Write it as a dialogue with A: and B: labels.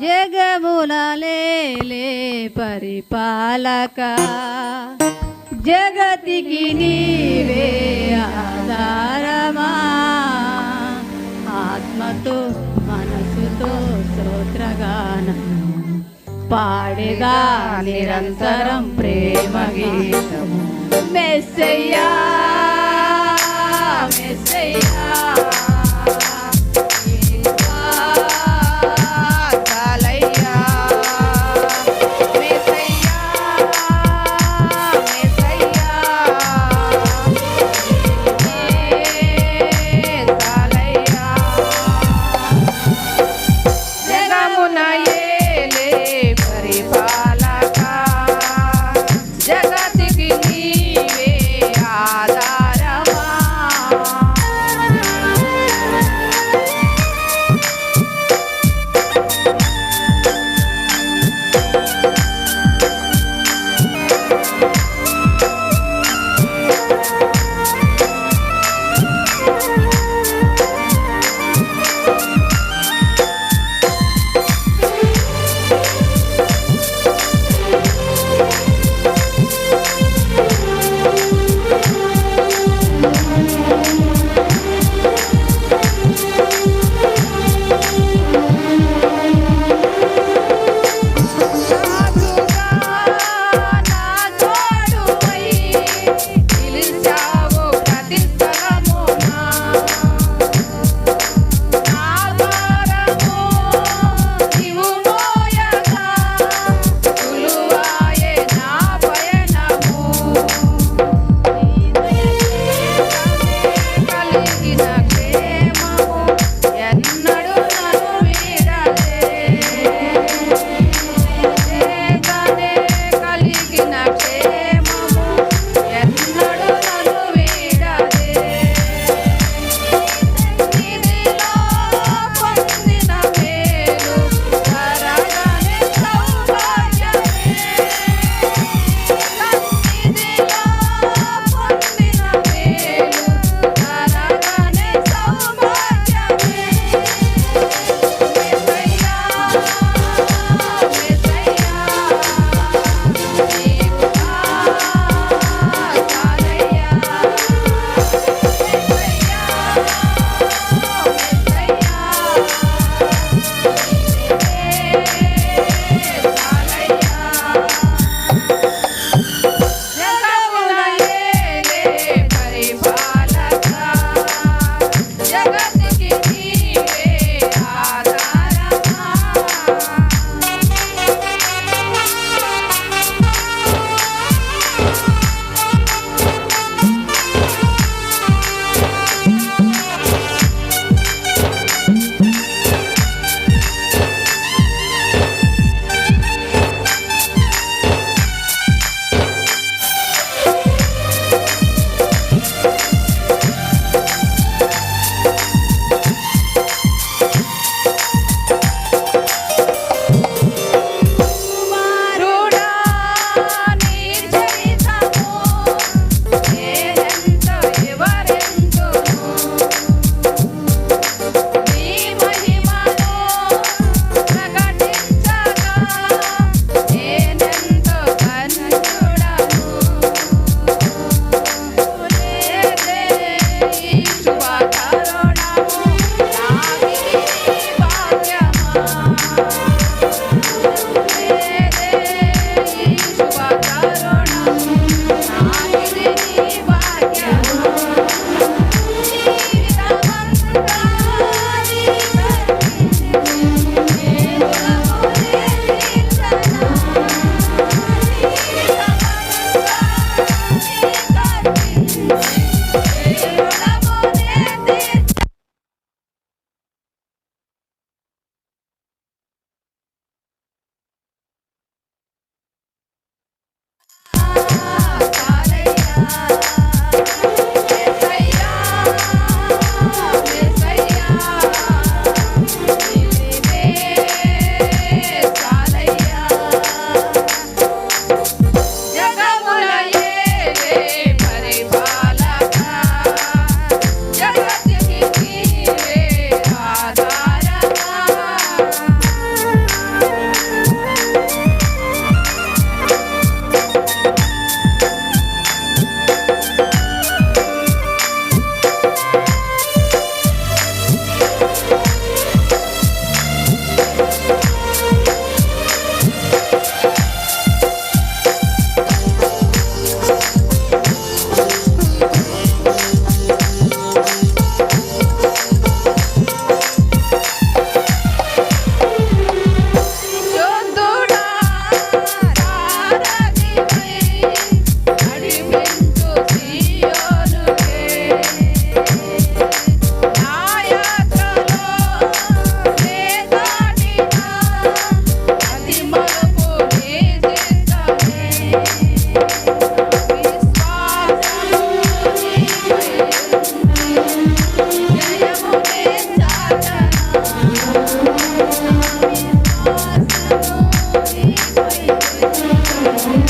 A: జగములే పరిపాలక. జగతికి నీవే ఆధారమా? ఆత్మతో మనసుతో స్తోత్రగానం. పాడేదా నిరంతరం ప్రేమ గీతము మెస్సయ్యా మెస్సయ్యా. Thank you.